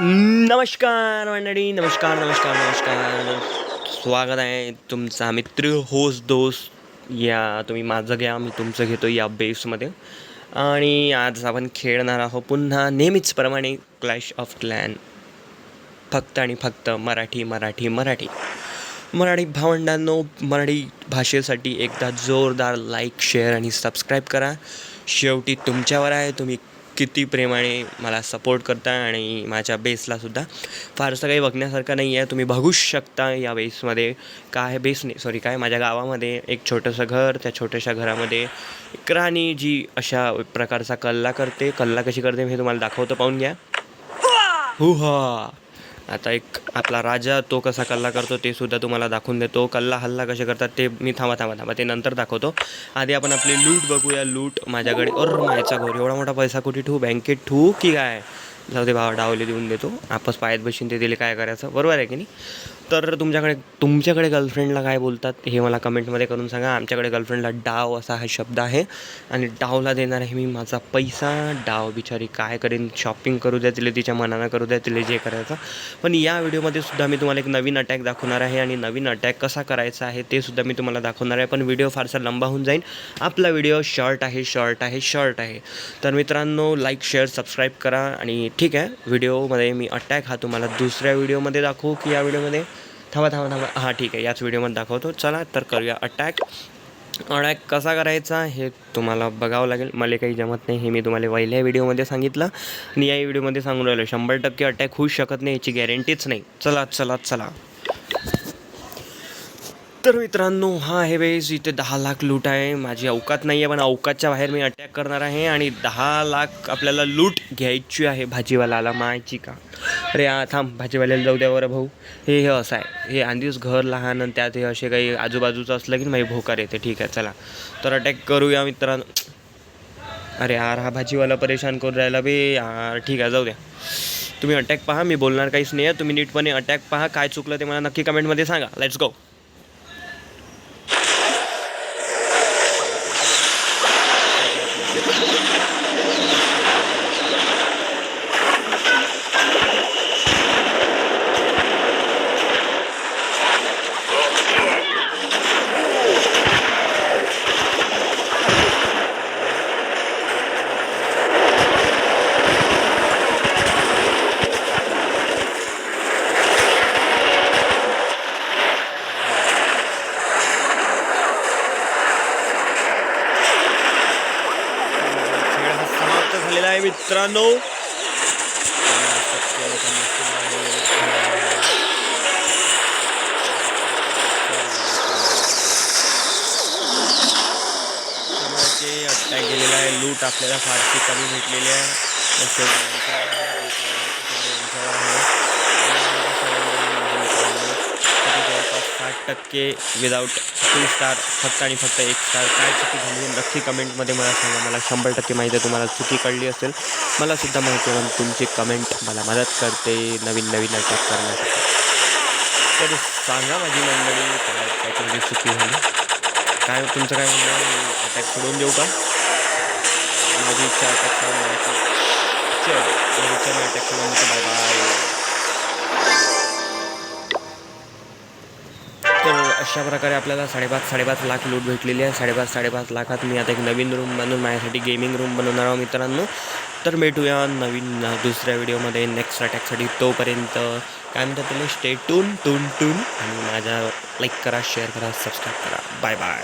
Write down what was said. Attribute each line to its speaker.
Speaker 1: नमस्कार मंडळी नमस्कार नमस्कार नमस्कार. स्वागत आहे तुमचा मित्र होस दोस्त. या तुम्ही माझं घ्या मी तुमचं घेतो या बेसमध्ये. आणि आज आपण खेळणार आहोत पुन्हा नेहमीचप्रमाणे क्लॅश ऑफ क्लॅन फक्त आणि फक्त मराठी मराठी मराठी. मराठी भावंडांनो मराठी भाषेसाठी एकदा जोरदार लाईक शेअर आणि सबस्क्राईब करा. शेवटी तुमच्यावर आहे तुम्ही किती प्रेमाने मला सपोर्ट करता आणि माझ्या बेसलासुद्धा फारसं काही बघण्यासारखं नाही आहे तुम्ही बघूच शकता या बेसमध्ये काय बेस नाही सॉरी काय माझ्या गावामध्ये एक छोटंसं घर त्या छोट्याशा घरामध्ये एक राणी जी अशा प्रकारचा कल्ला करते. कल्ला कशी करते हे तुम्हाला दाखवतो. पाहून घ्या. हु हा आता एक आपला राजा तो कसा कल्ला करतो ते सुद्धा तुम्हाला दाखवून देतो. कल्ला हल्ला कसे करतात ते मी थांबा थांबा थांबा ते नंतर दाखवतो. आधी आपण आपली लूट बघूया लूट माझ्याकडे. और मायचा घोर एवढा मोठा पैसा कुठे ठेवू? बँकेत ठेवू की काय? जाऊ दे भावा डावले देऊन देतो. आपस पायात बसून ते दिले काय करायचं. बरोबर आहे की नाही? तर तुमच्याकडे तुमच्याकडे गर्लफ्रेंडला काय बोलतात हे मला कमेंटमध्ये करून सांगा. आमच्याकडे गर्लफ्रेंडला डाव असा हा शब्द आहे. आणि डावला देणार आहे मी माझा पैसा. डाव बिचारी काय करेन? शॉपिंग करू द्या तिला तिच्या मनानं करू द्या तिला जे करायचं. पण या व्हिडिओमध्ये सुद्धा मी तुम्हाला एक नवीन अटॅक दाखवणार आहे. आणि नवीन अटॅक कसा करायचा आहे ते सुद्धा मी तुम्हाला दाखवणार आहे. पण व्हिडिओ फारसा लंबा होऊन जाईल आपला व्हिडिओ शॉर्ट आहे शॉर्ट आहे शॉर्ट आहे. तर मित्रांनो लाईक शेअर सबस्क्राईब करा. आणि ठीक आहे. व्हिडिओमध्ये मी अटॅक हा तुम्हाला दुसऱ्या व्हिडिओमध्ये दाखवू की या व्हिडिओमध्ये? थांबा थांबा थांबा. हां ठीक आहे. याच व्हिडिओमध्ये दाखवतो. चला तर करूया अटॅक. अटॅक कसा करायचा हे तुम्हाला बघावं लागेल. मला काही जमत नाही हे मी तुम्हाला पहिल्या व्हिडिओमध्ये सांगितलं. आणि या व्हिडिओमध्ये सांगून राहिलो शंभर टक्के अटॅक होऊ शकत नाही याची गॅरंटीच नाही. चला चला चला. तर मित्रांनो हा आहे वेळेस इथे दहा लाख लूट आहे माझी अवकात नाही आहे पण अवकातच्या बाहेर मी अटॅक करणार आहे आणि दहा लाख आपल्याला लूट घ्यायची आहे भाजीवाल्याला. मायची का? अरे हा थांब भाजीवाल्याला जाऊ द्या बरं भाऊ. हे हे असं आहे. हे आधीच घर लहान आणि त्यात हे असे काही आजूबाजूचं असलं की माझी भोकार येते. ठीक आहे चला. तर अटॅक करूया मित्रांनो. अरे यार हा भाजीवाला परेशान करून राहिला बे. यार ठीक आहे जाऊ द्या. तुम्ही अटॅक पहा मी बोलणार काहीच नाही आहे. तुम्ही नीटपणे अटॅक पहा. काय चुकलं ते मला नक्की कमेंटमध्ये सांगा. लेट्स गो खेळ हा समाप्त झालेला आहे मित्रांनो. अटॅक गेलेला आहे. लूट आपल्याला फारशी कमी भेटलेली आहे तर शेवटी यांच्यावर आहे, यांच्यावर आहे. तरी जवळपास साठ टक्के विदाऊट टू स्टार फक्त आणि फक्त एक स्टार काय चुकी झाली नक्की कमेंटमध्ये मला सांगा. मला शंभर टक्के माहिती आहे तुम्हाला चुकी कळली असेल. मला सुद्धा माहिती आहे तुमची कमेंट मला मदत करते नवीन नवीन अटॅक करण्यासाठी. तर सांगा माझी मंडळी काय त्याच्यामध्ये चुकी झाली? काय तुमचं काय म्हणणं अटॅक सोडून देऊ का? माझी इच्छा अटॅक सोडून द्यायची. चल माझी इच्छा मी अटॅक सोडून देतो. बाय बाय अशा प्रकारे आपल्याला साडेपाच साडेपाच लाख लूट भेटलेली आहे. साडेपाच साडेपाच लाखात मी आता एक नवीन रूम बनवून माझ्यासाठी गेमिंग रूम बनवणार आहोत मित्रांनो. तर भेटूया नवीन दुसऱ्या व्हिडिओमध्ये नेक्स्ट अटॅकसाठी तोपर्यंत काय म्हणतात त्याला? स्टे टून टून टून आणि माझ्या लाईक करा शेअर करा सबस्क्राईब करा. Bye bye